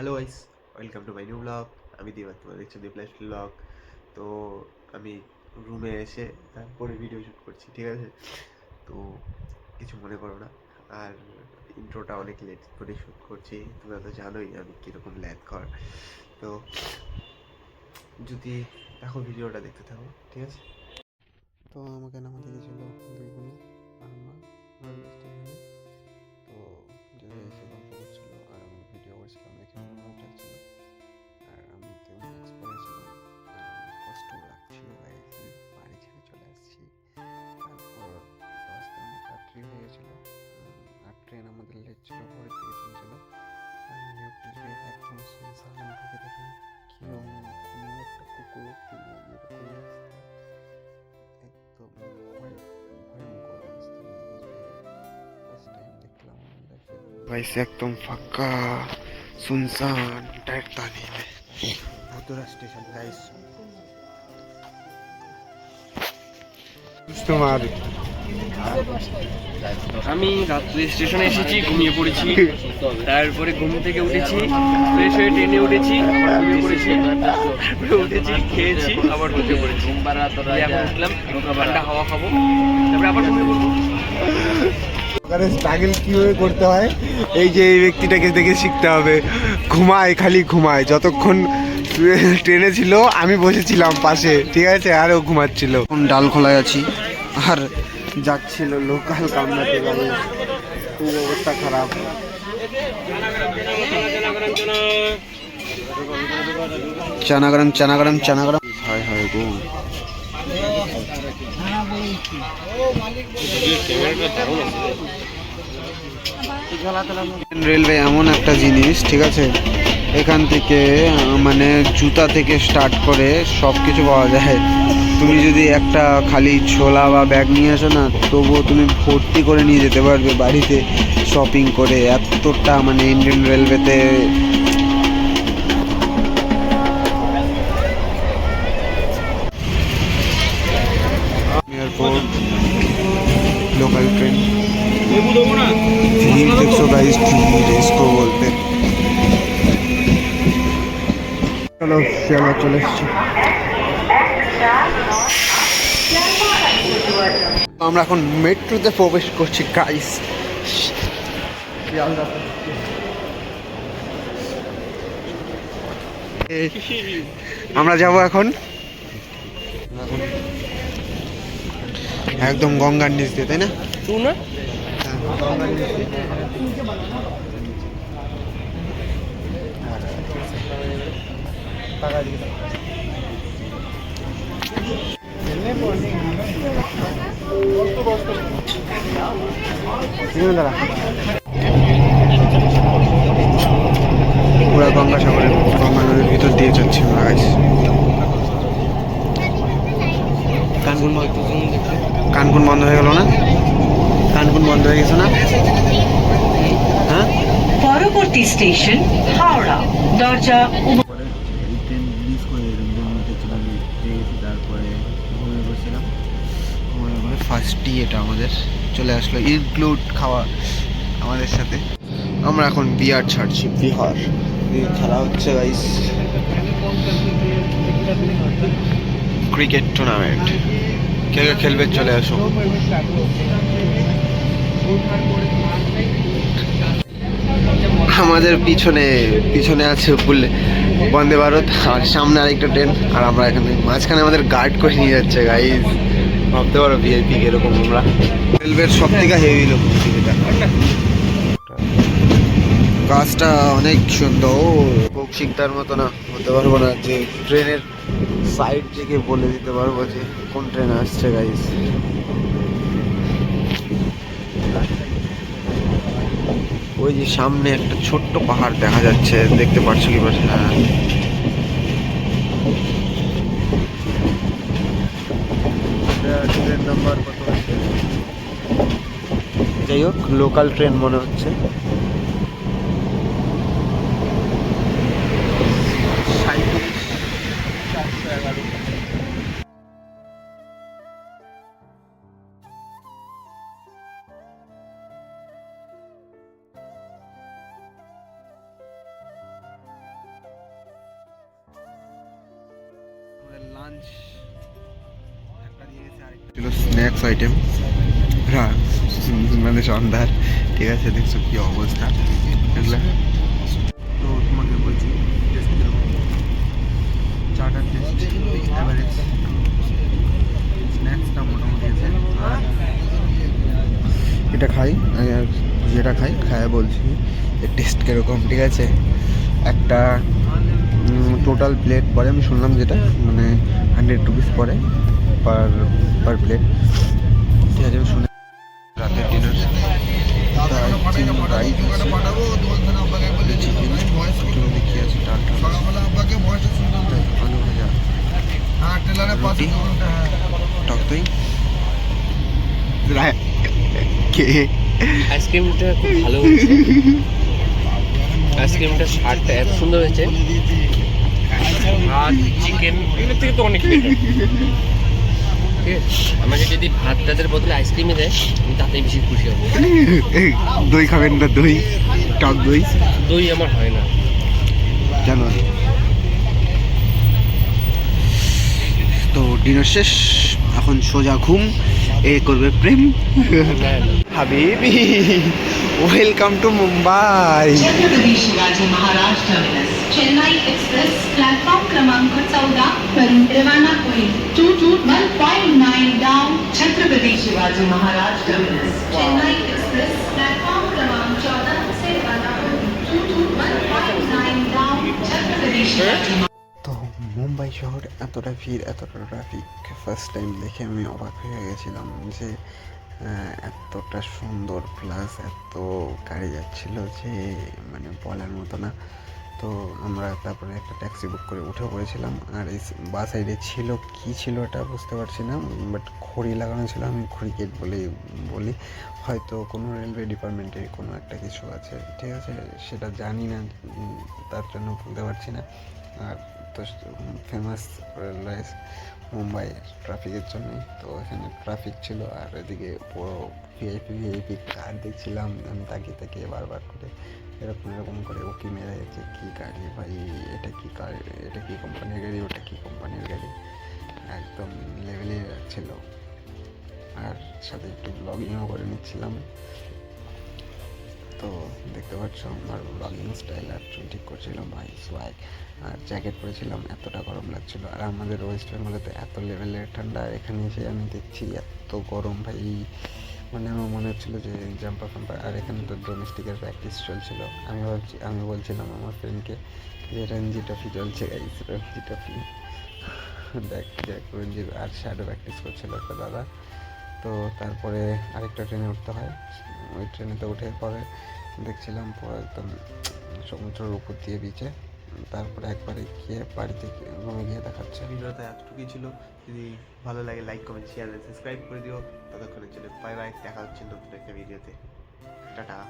Hello guys welcome to my new blog আমি দিবা তোমার দেখছ দিপ্লাস ব্লগ তো আমি রুমে এসে তারপরে ভিডিও শ্যুট করছি, ঠিক আছে? তো কিছু মনে করো না। আর ইন্ট্রোটা অনেক লেট করে শ্যুট করছি। তোমরা তো জানোই আমি কীরকম ল্যাদ কর তো যদি দেখো ভিডিওটা দেখতে থাকো, ঠিক আছে? তো আমাকে নামাতে গেছিল দুই আর মা স্টেশনে গাইস একদম ফাঁকা सुनसान डरता नहीं मैं भदोरा स्टेशन गाइस তোমার আমি রাত্রে স্টেশনে এসেছি ঘুমিয়ে পড়েছি তারপরে ঘুম থেকে উঠেছি ফ্রেশ হয়ে ট্রেনে উঠেছি আবার ঘুমিয়ে পড়েছি তারপরে উঠেছি খেয়েছি আবার ঘুমিয়ে পড়েছি দিয়ে এখন উঠলাম ঠান্ডা হাওয়া খাবো তারপরে আবার ঘুমিয়ে পড়বো ওখানে স্ট্রাগল কীভাবে করতে হয় এই যে এই ব্যক্তিটাকে দেখে শিখতে হবে। ঘুমায় খালি ঘুমায়। যতক্ষণ ট্রেনে ছিল আমি বসেছিলাম পাশে ঠিক আছে? আর ও ঘুমাচ্ছিল। এখন ডাল খোলায় আছি। আর যাচ্ছিল লোকাল কামনাতে গাড়ি খুব অবস্থা খারাপ। চানা গরম চানা গরম চানা গরম। হয় হয় গো। রেলওয়ে এমন একটা জিনিস, ঠিক আছে? এখান থেকে মানে জুতা থেকে স্টার্ট করে সব কিছু পাওয়া যায়। তুমি যদি একটা খালি ছোলা বা ব্যাগ নিয়ে আসো না, তবুও তুমি ভর্তি করে নিয়ে যেতে পারবে বাড়িতে শপিং করে। এতটা মানে ইন্ডিয়ান রেলওয়েতে भीड़ देखो गाइस भीड़ इसको बोलते हैं। চলো চলো চলে এসছি আমরা এখন মেট্রোতে প্রবেশ করছি গাইস আমরা যাব এখন এখন একদম গঙ্গার নিচ দিয়ে তাই না দাঁড়া। পুরা গঙ্গাসাগরের গঙ্গা নদীর ভিতর দিয়ে যাচ্ছি আমরা গাইস কানকুন বন্ধ হয়ে গেল না কানকুন বন্ধ হয়ে গেছে না? হ্যাঁ পরবর্তী স্টেশন হাওড়া। দরজা উম- ট্রেন মিস করে রুমদের মধ্যে চলে গেছি তারপরে ঘুমিয়ে পড়ছিলাম। ঘুমিয়ে পড়ে ফার্স্ট টি এটা আমাদের চলে আসলো ইনক্লুড খাওয়া আমাদের সাথে। আমরা এখন বিহার ছাড়ছি বিহার। খেলা হচ্ছে গাইস ক্রিকেট টুর্নামেন্ট কে কে খেলবে চলে আসো। আমাদের পিছনে পিছনে আছে বুলে বন্দে ভারত, আর সামনে আরেকটা ট্রেন, আর আমরা এখানে মাঝখানে আমাদের গার্ড করে নিয়ে যাচ্ছে গাইজ ভাবতে পারো ভিআইপি এরকম আমরা। রেলওয়ের সব থেকে হেভি লোক গাছটা অনেক সুন্দর। কৌশিকদার মতো না হতে পারব না যে ট্রেনের সাইড থেকে বলে দিতে পারব যে কোন ট্রেন আসছে গাইজ ওই যে সামনে একটা ছোট্ট পাহাড় দেখা যাচ্ছে, দেখতে পাচ্ছ কি হ্যাঁ নাম্বার যাই হোক লোকাল ট্রেন মনে হচ্ছে। লাঞ্চ একটা দিয়ে গেছে আরেকটা। ছিল স্ন্যাক্স আইটেম মানে সন্ধ্যার ঠিক আছে দেখছ কি অবস্থা। এগুলা? তো তোমাকে বলছি টেস্ট কীরকম চাটার টেস্ট অ্যাভারেজ স্ন্যাক্সটা মোটামুটি আছে। আর এটা খাই যেটা খাই খায় বলছি। টেস্ট কীরকম ঠিক আছে? একটা টোটাল প্লেট পরে আমি শুনলাম যেটা মানে হান্ড্রেড রুপিস পরে পার পার প্লেট ঠিক আছে আমি শুনে রাতের ডিনার চিকেন রাইস আছে। চিকেন একটু দেখি আছে ডাল টাল আছে, আলু ভাজা রুটি? টক দই? কে? আইসক্রিমটা খুব ভালো হয়েছে। আইসক্রিমটা স্বাদটা এত সুন্দর হয়েছে। ভাত চিকেন এগুলোর থেকে তো অনেক better। আমাকে যদি ভাত টাতের বদলে আইসক্রিমে দেয় আমি তাতেই বেশি খুশি হব। দই খাবেন না দই টক দই? দই আমার হয় না। জানো। তো ডিনার শেষ এখন সোজা ঘুম এ করবে প্রেম। না। হাবিবি। welcome to Mumbai Chhatrapati Shivaji Maharaj terminus Chennai express platform क्रमांक चौदा वरून रवाना होईल two two one point nine down Chhatrapati Shivaji Maharaj terminus Chennai express platform क्रमांक चौदा से रवाना होईल two two one point nine down Chhatrapati Shivaji তো মুম্বাই শহর এতটা ভিড় এতটা ট্রাফিক ফার্স্ট টাইম দেখে আমি অবাক হয়ে গেছিলাম যে আহ, এতটা সুন্দর প্লাস এত গাড়ি যাচ্ছিল যে মানে বলার মতো না। তো আমরা তারপরে একটা ট্যাক্সি বুক করে উঠে পড়েছিলাম। আর এই বা সাইডে ছিল, কি ছিল এটা বুঝতে পারছি না বাট খড়ি লাগানো ছিল, আমি খড়ি গেট বলেই বলি। হয়তো কোনো রেলওয়ে ডিপার্টমেন্টের কোনো একটা কিছু আছে, ঠিক আছে? সেটা জানি না তার জন্য বলতে পারছি না। আর তো ফেমাস রেলওয়ে মুম্বাই ট্রাফিকের জন্য তো এখানে ট্রাফিক ছিল আর এদিকে পুরো ভিআইপি ভিআইপি কার দেখছিলাম। আমি তাকিয়ে তাকিয়ে বারবার করে এরকম এরকম করে ওকি মেরে যাচ্ছে কী গাড়ি ভাই, এটা কি কার এটা কি কোম্পানির গাড়ি, ওটা কি কোম্পানির গাড়ি? একদম লেভেলে ছিল। আর সাথে একটু ব্লগিংও করে নিচ্ছিলাম। তো দেখতে পাচ্ছ, আমার ব্লগিং স্টাইল আর চুল ঠিক করছিলাম ভাই সোয়াগ আর জ্যাকেট পরেছিলাম, এতটা গরম লাগছিল। আর আমাদের ওয়েস্ট বেঙ্গলে তো এত লেভেলের ঠান্ডা, আর এখানে এসে আমি দেখছি এত গরম ভাই। মানে আমার মনে হচ্ছিল যে জাম্পার ফাম্পার, আর এখানে তো ডোমেস্টিকের প্র্যাকটিস চলছিল। আমি ভাবছি, আমি বলছিলাম আমার ফ্রেন্ডকে যে, রঞ্জি ট্রফি চলছে গাইস রঞ্জি ট্রফি দেখ দেখ, রঞ্জির আর শ্যাডো প্র্যাকটিস করছিল একটা দাদা। তো তারপরে আরেকটা ট্রেনে উঠতে হয়। ওই ট্রেনেতে উঠে পরে দেখছিলাম পুরো একদম সমুদ্রের উপর দিয়ে বিচে, তারপরে একবারে গিয়ে বাড়িতে রুমে গিয়ে দেখাচ্ছে। ভিডিওটা এতটুকুই ছিল। যদি ভালো লাগে লাইক কমেন্ট শেয়ার সাবস্ক্রাইব করে দিও। ততক্ষণের জন্য বাই বাই দেখা হচ্ছে নতুন একটা ভিডিওতে। টাটা।